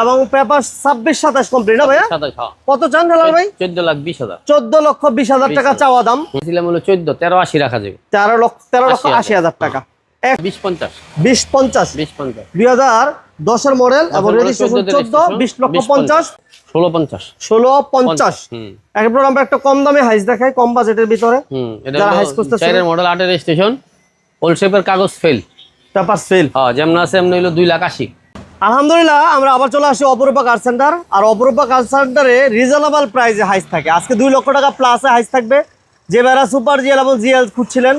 এবং পেপার ছাব্বিশ সাতাশ কমপ্লিট না ভাইয়া? হ্যাঁ। কত চান ভাই? চোদ্দ লাখ বিশ হাজার। চোদ্দ লক্ষ বিশ হাজার টাকা চাওয়া দাম। হলো চোদ্দ তেরো আশি রাখা যাবে। তেরো লক্ষ তেরো লক্ষ আশি হাজার। টাকা। বিশ পঞ্চাশ। বিশ পঞ্চাশ। বিশ পঞ্চাশ। দুই হাজার দশের মডেল এবং model, রেজিস্ট্রেশন চোদ্দ বিশ লক্ষ পঞ্চাশ। ষোলো পঞ্চাশ। ষোলো পঞ্চাশ। হুম। এরপর আমরা একটা কম দামে হাইস দেখাই কম বাজেটের ভিতরে। যারা মডেল আটের স্টেশন ওল্ড শেপের কাগজ ফেল পেপার সেল হ্যাঁ যেমন আছে এমনি হলো দুই লাখ আশি। আলহামদুলিল্লাহ আমরা আবার চলে আসি অপরূপা কার সেন্টার আর অপরূপা কার সেন্টারে রিজনেবল প্রাইসে হাইস থাকে। আজকে দুই লক্ষ টাকা প্লাসে হাইস থাকবে। যে বেড়া সুপার জিএল এবং জিএল খুঁজছিলেন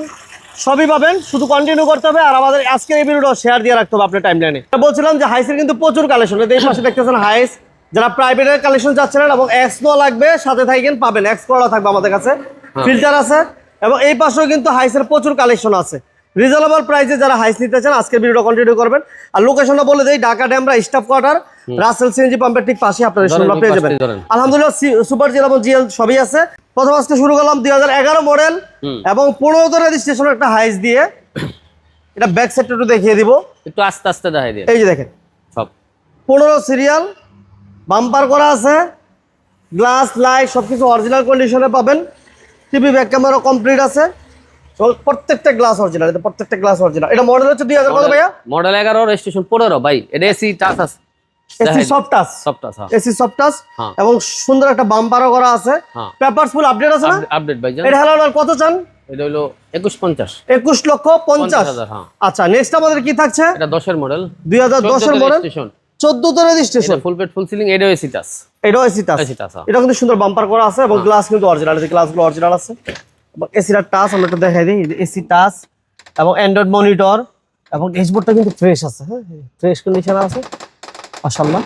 সবই পাবেন। শুধু কন্টিনিউ করতে হবে। আর আমাদের আজকের এই ভিডিওটা শেয়ার দিয়ে রাখতে হবে আপনার টাইম লাইনে বলছিলাম যে হাইসের কিন্তু প্রচুর কালেকশন এই পাশে দেখতেছেন হাইস যারা প্রাইভেটের কালেকশন চাচ্ছিলেন এবং এক্স নো লাগবে সাথে থাকেন পাবেন। এক্স করা থাকবে আমাদের কাছে। ফিল্টার আছে। এবং এই পাশেও কিন্তু হাইসের প্রচুর কালেকশন আছে। রিজনেবল প্রাইসে যারা হাইস নিতে চান আজকের ভিডিওটা কন্টিনিউ করবেন। আর লোকেশনটা বলে দেই Dhaka Demra staff quarter Russell CNG পাম্পের ঠিক পাশে শোরুমটা পেয়ে যাবেন। আলহামদুলিল্লাহ সুপার জিএল এবং জিএল সবই আছে। প্রথম আজকে শুরু করলাম দুই হাজার এগারো মডেল। এবং পনেরোতে রেজিস্ট্রেশন একটা হাইস দিয়ে এটা ব্যাক সাইডটা একটু দেখিয়ে দিব। একটু আস্তে আস্তে দেখাই দিয়ে এই যে দেখেন। সব। পনেরো সিরিয়াল বাম্পার করা আছে গ্লাস লাইট সব কিছু অরিজিনাল কন্ডিশনে পাবেন টিভি ব্যাক ক্যামেরা কমপ্লিট আছে। প্রত্যেকটা গ্লাস অরিজিনাল এটা প্রত্যেকটা গ্লাস অরিজিনাল এটা মডেল হচ্ছে দুই হাজার কত ভাইয়া? মডেল এগারো রেজিস্ট্রেশন পনেরো ভাই। এটা এসি টাচ আছে। এসি সফট টাচ সব টাচ হ্যাঁ। এসি সফট টাচ হ্যাঁ। এবং সুন্দর একটা বাম্পারও করা আছে। হ্যাঁ। পেপারস ফুল আপডেট আছে না? আপডেট ভাই জান। এটা হ্যালো কত চান? এটা হলো একুশ পঞ্চাশ। একুশ লক্ষ পঞ্চাশ। হাজার হ্যাঁ। আচ্ছা নেক্সট আমাদের কি থাকছে? এটা দশের মডেল দুই হাজার দশের মডেল রেজিস্ট্রেশন চোদ্দতে রেজিস্ট্রেশন এটা ফুল পেট ফুল সিলিং এটা এসি টাচ এটাও এসি টাচ হ্যাঁ। এটা কিন্তু সুন্দর বাম্পার করা আছে এবং গ্লাস কিন্তু অরিজিনাল আছে গ্লাসগুলো অরিজিনাল আছে। এবং এসিটা টাচ আমরা একটু দেখাই দিই। এসি টাচ এবং অ্যান্ড্রয়েড মনিটর এবং ড্যাশবোর্ডটা কিন্তু ফ্রেশ আছে হ্যাঁ? ফ্রেশ কন্ডিশন আছে মাশাআল্লাহ।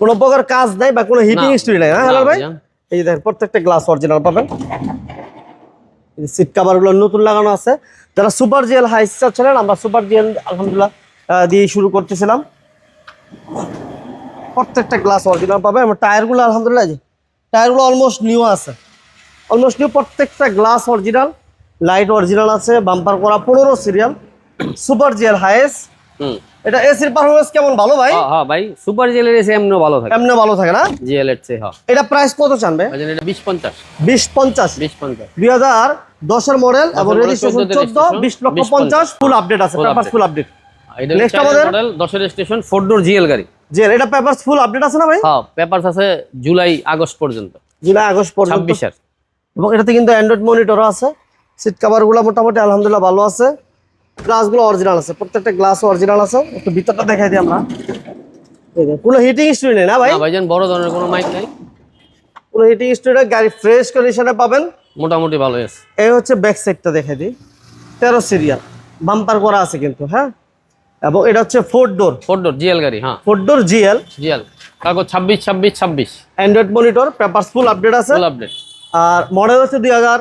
কোনো প্রকার কাজ নাই বা কোনো হিটিং না, হিস্ট্রি নাই হ্যাঁ ভাই? এই যে দেখেন প্রত্যেকটা গ্লাস অরিজিনাল পাবেন। সিট কাভারগুলো নতুন লাগানো আছে। যারা সুপার জিএল হাই চাচ্ছিলেন আমরা সুপার জিএল আলহামদুলিল্লাহ দিয়ে শুরু করতেছিলাম। প্রত্যেকটা গ্লাস অরিজিনাল পাবে আমার টায়ারগুলো আলহামদুলিল্লাহ টায়ারগুলো অলমোস্ট নিউ আছে। অলমোস্ট নিউ প্রত্যেকটা গ্লাস অরিজিনাল লাইট অরিজিনাল আছে বাম্পার করা পনেরো সিরিয়াল সুপার জিএল হাইস হুম। এটা এসির পারফরমেন্স কেমন? ভালো ভাই? হ্যাঁ হ্যাঁ ভাই সুপার এসি ভালো থাকে। এমনি ভালো থাকে না? জিএল এর চেয়ে হ্যাঁ। এটা প্রাইস কত চানবে ভাইজান এটা বিশ পঞ্চাশ। বিশ পঞ্চাশ। বিশ পঞ্চাশ। দুই হাজার দশের মডেল এবং রেজিস্ট্রেশন 14 তে চোদ্দ registration, বিশ লক্ষ 20 পঞ্চাশ। ফুল আপডেট আছে Full পেপার ফুল আপডেট এটা নেক্সট আমাদের- মডেল দশের স্টেশন ফোর ডোর জিএল গাড়ি। যে এটা পেপার ফুল আপডেট আছে না ভাই? হ্যাঁ পেপারস আছে জুলাই আগস্ট পর্যন্ত। জুলাই আগস্ট পর্যন্ত। ছাব্বিশের। এবং এটাতে কিন্তু অ্যান্ড্রয়েড মনিটরও আছে সিট কাভারগুলো মোটামুটি আলহামদুলিল্লাহ ভালো আছে। গ্লাসগুলো অরিজিনাল আছে প্রত্যেকটা গ্লাস অরিজিনাল আছে। একটু ভিতরটা দেখাই দিই আমরা। কোনো হিটিং হিস্ট্রি নেই না ভাই? না ভাইজান বড় ধরনের কোনো মাইক নাই। কোনো হিটিং হিস্ট্রি নেই গাড়ি ফ্রেশ কন্ডিশনে পাবেন। মোটামুটি ভালো আছে এই হচ্ছে ব্যাক সাইডটা দেখাই দিই। তেরো সিরিয়াল বাম্পার করা আছে কিন্তু হ্যাঁ? এবং এটা হচ্ছে four door four door GL গাড়ি হ্যাঁ। ফোর ডোর জিএল জিএল কাগজ ছাব্বিশ ছাব্বিশ ছাব্বিশ। Android monitor paper full update আছে। ফুল আপডেট আর মডেল হচ্ছে দুই হাজার?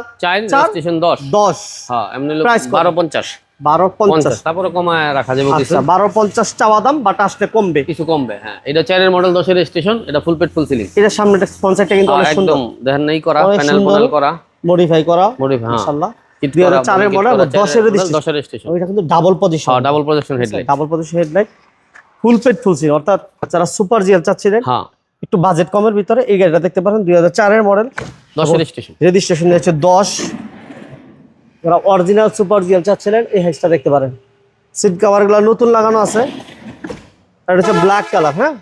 স্টেশন দশ। দশ। হ্যাঁ এমনি বারো পঞ্চাশ। বারো পঞ্চাশ। তারপরে কমায় রাখা যাবে আচ্ছা বারো পঞ্চাশ চাওয়া দাম বাট আসলে কমবে। কিছু কমবে হ্যাঁ। এটা চারের মডেল দশের স্টেশন এটা ফুল পেট ফুল সিলিং এটার সামনে স্পন্সারটা কিন্তু অনেক সুন্দর। দেখেন নাই করা প্যানেল প্যানেল করা। মডিফাই করা Modify, হ্যাঁ। ইনশাআল্লাহ দুই হাজার চারের মডেল দশের দশের স্টেশন কিন্তু ডাবল পজিশন হ্যাঁ double headlight double position headlight full scene অর্থাৎ যারা সুপার জিএল চাচ্ছিলেন হ্যাঁ। একটু বাজেট কমের ভিতরে এই গাড়িটা দেখতে পারেন দুই হাজার চারের মডেল রেজিস্ট্রেশন হচ্ছে দশ। যারা অরিজিনাল সুপার জিএল চাচ্ছিলেন এই হাইসটা দেখতে পারেন। সিট কাভারগুলো নতুন লাগানো আছে। আর হচ্ছে ব্ল্যাক কালার হ্যাঁ?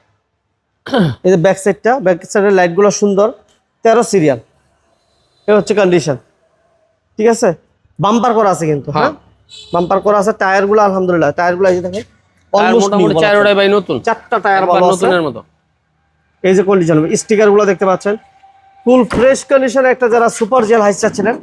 এই যে ব্যাক সাইডটা ব্যাক সাইডের লাইটগুলো সুন্দর। তেরো সিরিয়াল এ হচ্ছে কন্ডিশন ঠিক আছে? বাম্পার করা আছে কিন্তু হ্যাঁ। বাম্পার করা আছে টায়ারগুলো আলহামদুলিল্লাহ। টায়ারগুলো এই যে দেখেন চারটা টায়ার ভালো নতুনের মতো। এই যে কন্ডিশন স্টিকারগুলো দেখতে পাচ্ছেন। ফুল ফ্রেশ কন্ডিশনে একটা যারা সুপার জেল হাইস চাচ্ছিলেন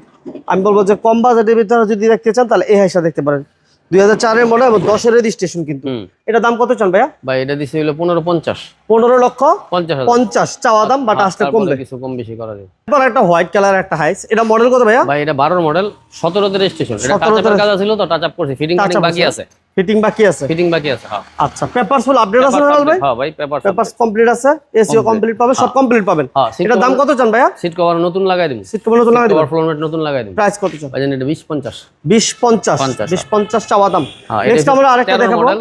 আমি বলব যে কম বাজেটের ভিতরে যদি দেখতে চান তাহলে এই হাইসটা দেখতে পারেন। দুই হাজার চারের মডেল এবং দশের রেজিস্ট্রেশন কিন্তু। এটা দাম কত চান ভাইয়া? ভাই এটা হলো পনেরো পঞ্চাশ। পনেরো লক্ষ পঞ্চাশ পঞ্চাশ চাওয়া দাম বাট আসতে কমবে। কিছু কম বেশি করা এবার একটা হোয়াইট কালার একটা হাইস এটা মডেল কত ভাইয়া? ভাই এটা বারোর মডেল সতেরোতে রেজিস্ট্রেশন এটা 17 টাচ তে- কাজ ছিল তো টাচ আপ করছি ফিটিং বাকি আছে। ফিটিং বাকি আছে? ফিটিং বাকি আছে হ্যাঁ। আচ্ছা পেপারস ফুল আপডেট আছে ভাই? হ্যাঁ ভাই পেপার পেপারস কমপ্লিট আছে এসিও কমপ্লিট পাবে সব কমপ্লিট পাবেন। হ্যাঁ এটা দাম কত চান ভাইয়া? সিট কভার নতুন লাগাই দিন সিট কমপ্লিট লাগাই দিবেন ফ্লোর ম্যাট নতুন লাগাই দিন প্রাইস কত চান? ভাই এটা বিশ পঞ্চাশ। বিশ পঞ্চাশ। 50 বিশ পঞ্চাশ চাওয়া দাম। হ্যাঁ নেক্সট আমরা আরেকটা দেখাবো। মডেল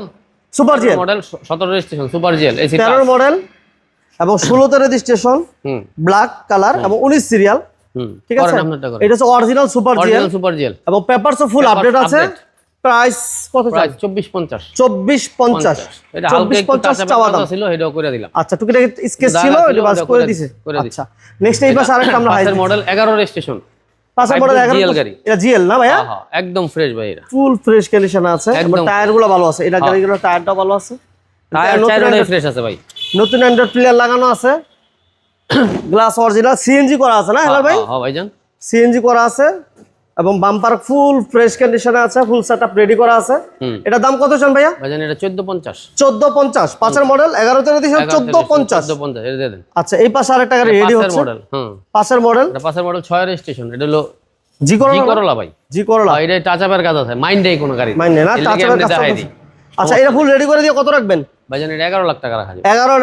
সুপার জিএল মডেল সতেরো রেজিস্ট্রেশন সুপার জিএল এসি তেরোর মডেল এবং ষোলোতে রেজিস্ট্রেশন হুম। ব্ল্যাক কালার এবং উনিশ সিরিয়াল হুম। ঠিক আছে? এটা হচ্ছে original super GL super GL এবং পেপারসও ফুল আপডেট আছে। প্রাইস কত প্রাইস চব্বিশ পঞ্চাশ। চব্বিশ পঞ্চাশ। এটা হালকা একটু চাওয়া দাম। ছিল এটাও করে দিলাম। আচ্ছা টুকিটাকি স্কেচ ছিল এটা বাস করে দিছে? আচ্ছা। নেক্সট এই পাশে আরেকটা আমরা হাই পাঁচের মডেল এগারো রেজিস্ট্রেশন পাঁচের মডেল একদম এগারো GL গাড়ি। এটা জিএল না ভাইয়া? হ্যাঁ একদম ফ্রেশ ভাই এটা। ফুল ফ্রেশ কন্ডিশন আছে একদম টায়ারগুলো ভালো আছে। এটা গাড়িগুলো টায়ারটা ভালো আছে। টায়ার নতুন ফ্রেশ আছে ভাই। নতুন অ্যান্ড্রয়েড প্লেয়ার লাগানো আছে। গ্লাস অরিজিনাল সিএনজি করা আছে না হ্যালো ভাই? হ্যাঁ ভাইজান। সিএনজি করা আছে। এবং বাম্পার ফুল ফ্রেশ কন্ডিশনে আছে ফুল সেটআপ রেডি করা আছে। এটা দাম কত চান ভাইয়া? ভাইজান এটা চোদ্দ পঞ্চাশ। চোদ্দ পঞ্চাশ। পাঁচের মডেল এগারোতে দিয়েছেন চোদ্দ পঞ্চাশ। চোদ্দ পঞ্চাশ এটা দিয়ে দেন। আচ্ছা এই পাশে আরেকটা গাড়ি রেডি পাঁচের হচ্ছে। মডেল হুম। পাঁচের মডেল এটা পাঁচের মডেল ছয় রেজিস্ট্রেশন এটা হলো জি করলা জি করলা ভাই। জি করলা। এটা টাচ আপের কাজ আছে মাইন্ডেই কোনো গাড়ি মাইনে না? টাচ এমনি দেখাই দিই। আচ্ছা এটা ফুল রেডি করে দিয়ে কত রাখবেন? ভাইজান এটা লাখ টাকা রাখা যাবে। এগারো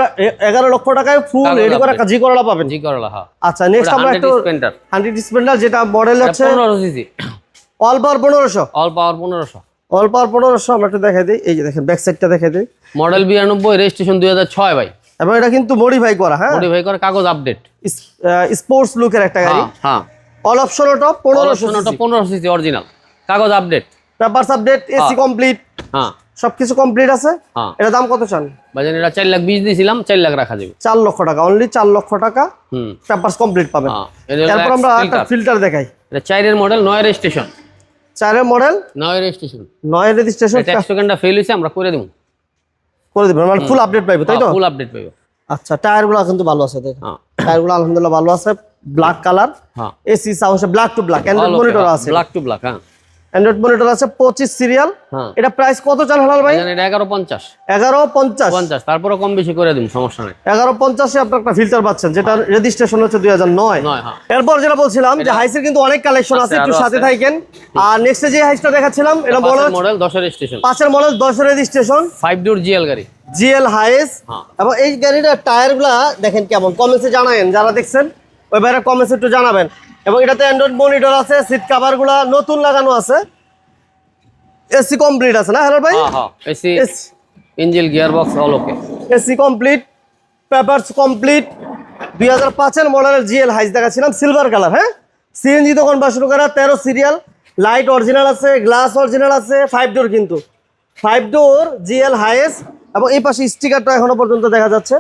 এগারো লক্ষ টাকায় ফুল রেডি করে update। জি করলা পাবেন। জি করলা হ্যাঁ। আচ্ছা নেক্সট আমরা একটু স্পেন্টার হান্ড্রেড স্পেন্ডার যেটা মডেল হচ্ছে পনেরো CC all power all power পনেরোশো। অল পাওয়ার পনেরোশো আমরা একটু দেখাই দিই। এই যে দেখেন ব্যাক সাইডটা দেখাই দিই। মডেল বিরানব্বই রেজিস্ট্রেশন দুই হাজার ছয় ভাই। এবং এটা কিন্তু মডিফাই করা হ্যাঁ? মডিফাই করে কাগজ আপডেট স্পোর্টস লুকের একটা গাড়ি। হ্যাঁ হ্যাঁ। অল অপশন টপ পনেরোশো পনেরোশো পনেরো সিসি অরিজিনাল কাগজ update papers update AC complete হ্যাঁ। সবকিছু কমপ্লিট আছে। হ্যাঁ। এটা দাম কত চান? ভাইজান এটা চার লাখ বিশ দিয়েছিলাম চার লাখ রাখা যাবে। চার লক্ষ টাকা অনলি চার লক্ষ টাকা। হুম। পেপারস কমপ্লিট হ্যাঁ হলো তারপর আমরা একটা ফিল্টার দেখাই। এটা চারের মডেল নয় রেজিস্ট্রেশন চারের মডেল নয় রেজিস্ট্রেশন নয় রেজিস্ট্রেশন টোকেনটা ফেল হয়েছে আমরা করে দেবো। করে দিবেন মানে ফুল আপডেট পাইবে তাই তো? ফুল আপডেট পাইবো। আচ্ছা টায়ারগুলো কিন্তু ভালো আছে হ্যাঁ। টায়ারগুলো আলহামদুলিল্লাহ ভালো আছে ব্ল্যাক কালার হ্যাঁ। AC sound black to black Android monitor আছে। ব্ল্যাক টু ব্ল্যাক হ্যাঁ। অ্যান্ড্রয়েড মনিটর আছে পঁচিশ সিরিয়াল হ্যাঁ। এটা প্রাইস কত চান হালাল ভাই? এটা এগারো পঞ্চাশ। এগারো পঞ্চাশ। পঞ্চাশ তারপরে কম বেশি করে দিন সমস্যা নেই। এগারো পঞ্চাশে আপনার একটা ফিল্টার পাচ্ছেন যেটা রেজিস্ট্রেশন হচ্ছে দুই হাজার নয়। নয় হ্যাঁ। এরপর যেটা বলছিলাম যে হাইসের কিন্তু অনেক কালেকশন আছে একটু সাথে। থাকেন। আর নেক্সটে যে হাইসটা দেখাচ্ছিলাম এটা পাঁচের মডেল দশের স্টেশন পাঁচের মডেল দশ রেজিস্ট্রেশন ফাইভ ডোর জিএল গাড়ি। জিএল হাইস হ্যাঁ। এবং এই গাড়িটার টায়ারগুলা দেখেন কেমন কমেন্টসে জানাবেন যারা দেখছেন ওই বাইরে কমেন্টসে একটু জানাবেন। এবং এটাতে অ্যান্ড্রয়েড মনিটর আছে সিট কাভারগুলা নতুন লাগানো আছে। এসি কমপ্লিট আছে না হ্যালো ভাই? হ্যাঁ হ্যাঁ। AC engine gear box all okay AC complete papers complete দুই হাজার পাঁচের মডেলের জিএল হাইস দেখাচ্ছিলাম সিলভার কালার হ্যাঁ? সিএনজি তখন বা শুরু করা তেরো সিরিয়াল লাইট অরিজিনাল আছে গ্লাস অরিজিনাল আছে ফাইভ ডোর কিন্তু। ফাইভ ডোর জিএল হাইস এবং এই পাশে স্টিকারটা এখনও পর্যন্ত দেখা যাচ্ছে।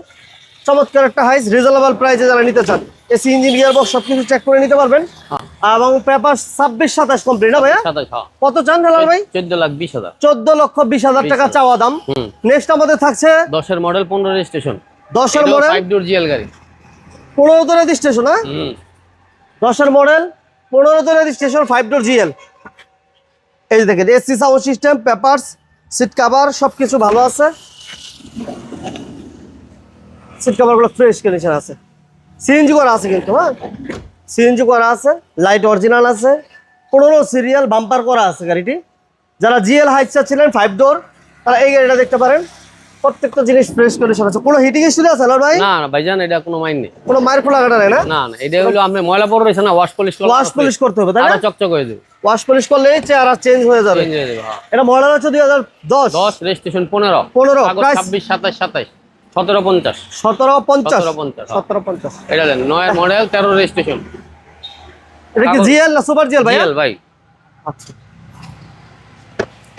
চমৎকার একটা হাইস রিজনেবল প্রাইসে যারা নিতে চান এসি ইঞ্জিন গিয়ার বক্স সব কিছু চেক করে নিতে পারবেন। এবং পেপার ছাব্বিশ সাতাশ কমপ্লিট না ভাইয়া? হ্যাঁ। কত চান হেলাল ভাই? চোদ্দ লাখ বিশ হাজার। চোদ্দ লক্ষ বিশ হাজার টাকা চাওয়া দাম। নেক্সট আমাদের থাকছে দশের মডেল পনেরো রেজিস্ট্রেশন দশের মডেল জিএল গাড়ি। পনেরোতে রেজিস্ট্রেশন হ্যাঁ? দশের মডেল পনেরোতে রেজিস্ট্রেশন ফাইভ ডোর জিএল এই দেখেন AC sound system papers seat cover সব কিছু ভালো আছে। সিট কাভারগুলো ফ্রেশ কন্ডিশন আছে। সিএনজি করা আছে কিন্তু হ্যাঁ? সিএনজি করা আছে লাইট অরিজিনাল আছে পনেরো সিরিয়াল বাম্পার করা আছে গাড়িটি। যারা জিএল হাইটসা ছিলেন ফাইভ ডোর তারা এই গাড়িটা দেখতে পারেন। প্রত্যেকটা জিনিস ফ্রেশ কন্ডিশন আছে। কোনো হিটিং ইস্যু আছে হ্যালো ভাই? না না ভাইজান এটা কোনো মাইন নেই। কোনো মায়ের খোলা কাটা নেই না? না না এটা হলো আপনি ময়লা পড়ে রয়েছে না ওয়াশ পলিশ করলে ওয়াশ পলিশ করতে হবে তাই না? চকচক হয়ে যাবে। ওয়াশ পলিশ করলে চেয়ার আর চেঞ্জ হয়ে যাবে। চেঞ্জ হয়ে যাবে হ্যাঁ। এটা মডেল হচ্ছে হাজার দশ। দশ রেজিস্ট্রেশন পনেরো। পনেরো কাগজ প্রাইস ছাব্বিশ সাতাশ সাতাশ। সতেরো পঞ্চাশ। সতেরো পঞ্চাশ? সতেরো পঞ্চাশ হ্যাঁ। সতেরো পঞ্চাশ। এটা দেন নয়ের মডেল তেরো রেজিস্ট্রেশন। এটা কি জিএল না সুপার জিএল ভাই ভাই। আচ্ছা।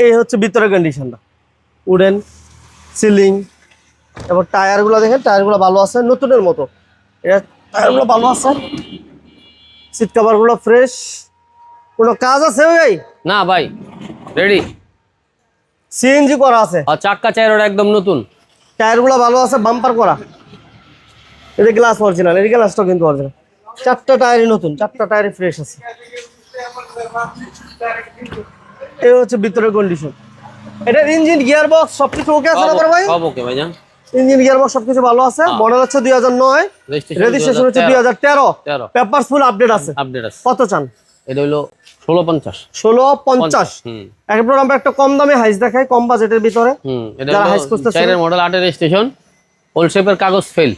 এই হচ্ছে ভিতরের কন্ডিশনটা উডেন সিলিং এবার টায়ারগুলো দেখেন টায়ারগুলো ভালো আছে নতুনের মতো। এটা টায়ারগুলো ভালো আছে? সিট কাভারগুলো ফ্রেশ কোনো কাজ আছে ভাই? না ভাই রেডি সিএনজি করা আছে। আর চাক্কা চাইরোটা একদম নতুন। টায়ারগুলো ভালো আছে বাম্পার করা। এটা গ্লাস অরিজিনাল এই গ্লাসটাও কিন্তু অরিজিনাল চারটা টায়ারই নতুন চারটা টায়ারই ফ্রেশ আছে। এই হচ্ছে ভিতরের কন্ডিশন এটা ইঞ্জিন গিয়ার বক্স সবকিছু ওকে আছে না ভাই? সব ওকে ভাইজান। ইঞ্জিন গিয়ার বক্স সবকিছু ভালো আছে। মডেল হচ্ছে দুই হাজার নয় রেজিস্ট্রেশন রেজিস্ট্রেশন হচ্ছে দুই হাজার তেরো। তেরো। ফুল আপডেট আছে। আপডেট আছে। কত চান? এটা হলো ষোলো পঞ্চাশ। ষোলো পঞ্চাশ। এরপর আমরা একটা কম দামে হাইস দেখাই কম বাজেটের ভিতরে। যারা খুঁজতেছে- মডেল আটের রেজিস্ট্রেশন হোল শেপের কাগজ ফেল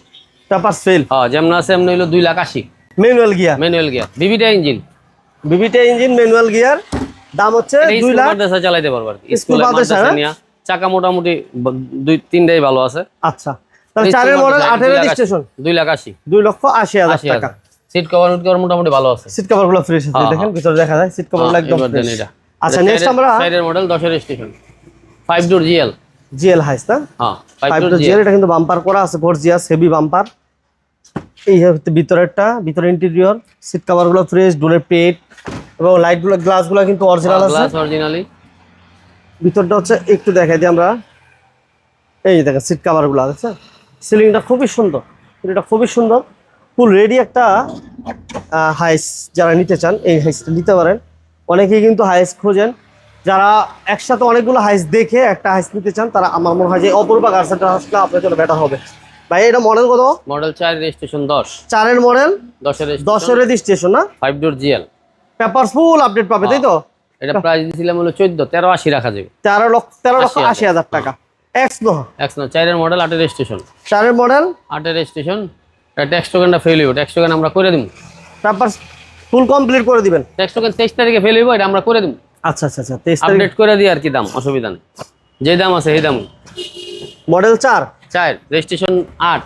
পেপার ফেল হ্যাঁ যেমন আছে এমনি হলো দুই লাখ আশি। ম্যানুয়াল গিয়ার ম্যানুয়াল গিয়ার বিবিটা ইঞ্জিন বিবিটা ইঞ্জিন ম্যানুয়াল গিয়ার দাম হচ্ছে দুই লাখ মাদ্রাসা চালাইতে পারব আর স্কুল মাদ্রাসা, হ্যাঁ? চাকা মোটামুটি দুই তিনটাই ভালো আছে। আচ্ছা। তাহলে চারের মডেল আঠের রেজিস্ট্রেশন দুই লাখ আশি। দুই লক্ষ আশি হাজার। টাকা। সিট কভার কভার মোটামুটি ভালো আছে। সিট কভারগুলো ফ্রেশ আছে হ্যাঁ, দেখেন ভিতরে দেখা যায় সিট কভারগুলো একদম দেন fresh। এটা। আচ্ছা নেক্সট আমরা সাইডের মডেল দশের station five door GL GL Hiace না? হ্যাঁ ফাইভ ফাইভ ডোর জিএল এটা কিন্তু বাম্পার করা আছে হেভি বাম্পার এই হচ্ছে ভিতরেরটা ভিতরে ইন্টেরিয়র সিট কভারগুলো ফ্রেশ ডোরের পেট এবং লাইটগুলো গ্লাসগুলো কিন্তু অরিজিনাল আছে। গ্লাস অরিজিনালি ভিতরটা হচ্ছে একটু দেখাই দিই আমরা। এই দেখেন সিট কাভারগুলো দেখছেন সিলিংটা খুবই সুন্দর এটা খুবই সুন্দর। ফুল রেডি একটা হাইস যারা নিতে চান এই হাইসটা নিতে পারেন। অনেকেই কিন্তু হাইস খোঁজেন। যারা একসাথে অনেকগুলো হাইস দেখে একটা হাইস নিতে চান তারা আমার মনে হয় যে অপরূপা গার্ড সেন্টার আসলে আপনার জন্য বেটার হবে। ভাই এটা মডেল কত? মডেল চার রেজিস্ট্রেশন দশ। চারের মডেল দশের দশের রেজিস্ট্রেশন না? Five door GL paper full update পাবে তাই তো? এটা প্রাইস দিয়েছিলাম হলো চোদ্দ তেরো আশি রাখা যাবে। তেরো লক্ষ তেরো লক্ষ আশি হাজার। টাকা। এক্স নো একশো না চারের মডেল আটের স্টেশন চারের মডেল আটের স্টেশন ট্যাক্স টোকেনটা ফেল হইব ট্যাক্স টোকেন আমরা করে দিব পেপার ফুল কমপ্লিট করে দিবেন। ট্যাক্স টোকেন তেইশ তারিখে ফেল হইব এটা আমরা করে দিব আচ্ছা আচ্ছা আচ্ছা তেইশ আপডেট করে দিই আর কি দাম অসুবিধা নেই। যে দাম আছে সেই দাম মডেল চার? চার রেজিস্ট্রেশন আট।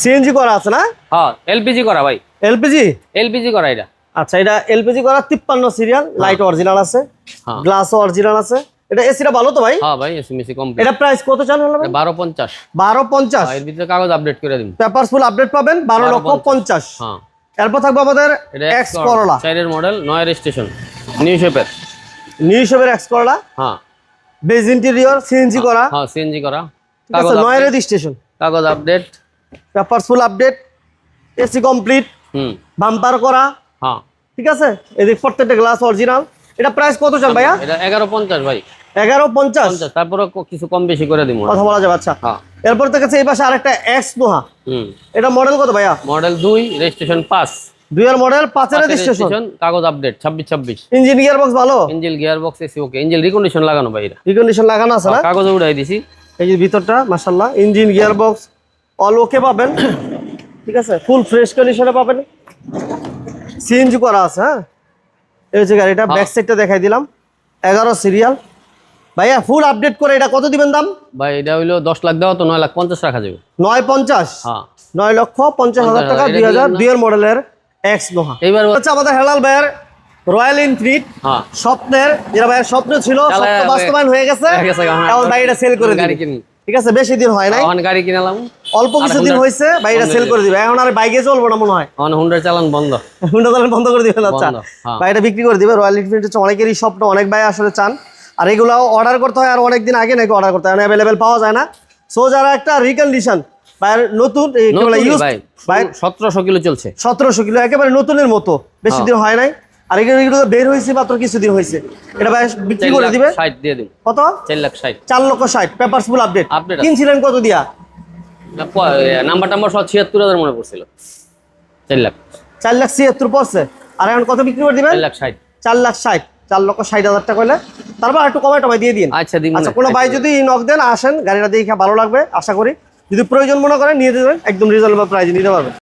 সিএনজি করা আছে না? হ্যাঁ এলপিজি করা ভাই। এলপিজি এলপিজি করা এটা। আচ্ছা এটা এলপিজি করা তিপ্পান্ন সিরিয়াল লাইট অরিজিনাল আছে হ্যাঁ। গ্লাসও অরিজিনাল আছে। এটা এসিটা ভালো তো ভাই? হ্যাঁ ভাই এসএমএসি কমপ্লিট এটা প্রাইস কত চান হলো ভাই? বারো পঞ্চাশ। বারো পঞ্চাশ। এর ভিতরে কাগজ আপডেট করে দিব পেপার ফুল আপডেট পাবেন বারো বারো লক্ষ পঞ্চাশ। পঞ্চাশ। হ্যাঁ। এরপর থাকবে আমাদের এক্স করলা চারের মডেল নয় রেজিস্ট্রেশন নিউ শেপের নিউ শেপের এক্স করলা হ্যাঁ। বেজ ইন্টেরিয়র সিএনজি করা। হ্যাঁ সিএনজি করা। কাগজ নয় update, রেজিস্ট্রেশন কাগজ update paper full update AC complete হুম। বাম্পার করা। হ্যাঁ। ঠিক আছে? এদিক প্রত্যেকটা গ্লাস অরিজিনাল এটা প্রাইস কত চান ভাইয়া? এটা এগারো পঞ্চাশ ভাই। এগারো পঞ্চাশ? তারপরে কিছু কম বেশি করে দিব। কথা বলা যাবে আচ্ছা। হ্যাঁ। এরপর থেকে এই পাশে আরেকটা এক্স নোহা হুম। এটা মডেল কত ভাইয়া? মডেল দুই রেজিস্ট্রেশন পাঁচ দুইয়ের মডেল পাঁচের রেজিস্ট্রেশন কাগজ আপডেট ছাব্বিশ ছাব্বিশ। ইঞ্জিন গিয়ার বক্স ভালো? Engine gear box AC okay engine recondition লাগানো ভাই এটা রিকন্ডিশন লাগানো আছে না? কাগজে উড়াই দিছি। এই যে ভিতরটা মাশাল্লাহ engine gear box all okay পাবেন। ঠিক আছে? ফুল ফ্রেশ কন্ডিশনে পাবেন। সিএনজি করা আছে হ্যাঁ? এই হচ্ছে গাড়িটা ব্যাক সাইডটা দেখাই দিলাম। এগারো সিরিয়াল ভাইয়া ফুল আপডেট করে এটা কত দিবেন দাম? ভাই এটা হইল দশ লাখ দেওয়া তো নয় লাখ পঞ্চাশ রাখা যাবে। নয় পঞ্চাশ? হ্যাঁ। নয় লক্ষ পঞ্চাশ হাজার টাকা এটা দুই হাজার দুইয়ের মডেলের এক্স নোহা এইবার হচ্ছে আমাদের হেলাল ভাইয়ের রয়্যাল হ্যাঁ। স্বপ্নের যেটা ভাইয়ের স্বপ্ন ছিল স্বপ্ন বাস্তবায়ন হয়ে গেছে। এখন এখন গাড়িটা সেল করে গাড়ি ঠিক আছে বেশি দিন হয় নাই। এখন গাড়ি কিনালাম। অল্প কিছু দিন হয়েছে বাইরে সেল করে দিবে। এখন আর বাইকে চলবো না মনে হয়। এখন হুন্ডার চালান বন্ধ। হুন্ডা চালান বন্ধ করে দিবেন আচ্ছা। হ্যাঁ। বাইরে বিক্রি করে দিবে। রয়্যাল এনফিল্ড হচ্ছে অনেকেরই স্বপ্ন অনেক ভাই আসলে চান। আর এগুলো অর্ডার করতে হয় আর অনেক দিন আগে নাকি অর্ডার করতে হয়। অ্যাভেলেবেল পাওয়া যায় না। সো যারা একটা রিকন্ডিশন নতুন সতেরোশো কিলো চলছে। সতেরোশো কিলো একেবারে নতুনের মতো বেশি হ্যাঁ। দিন হয় নাই। আর এগুলো বের হয়েছে মাত্র কিছুদিন হয়েছে। এটা ভাই বিক্রি করে দিবে? ষাট দিয়ে দিন। কত? চার লাখ ষাট। চার লক্ষ ষাট। পেপার ফুল আপডেট আছে। কিনছিলেন কত দিয়া? না, নাম্বার টাম্বার সব ছিয়াত্তর হাজার মনে পড়ছিল। চার লাখ। চার লাখ ছিয়াত্তর পড়ছে। আর এখন কত বিক্রি করে দিবেন? চার লাখ ষাট। চার লাখ ষাট। চার লক্ষ ষাট হাজার টাকা হলে তারপর একটু কমাই টমাই দিয়ে দিন। আচ্ছা দিন আচ্ছা কোনো ভাই যদি নক দেন আসেন গাড়িটা দেখে ভালো লাগবে আশা করি। যদি প্রয়োজন মনে করেন নিয়ে দেবেন একদম রিজনেবল প্রাইজ নিতে পারবেন।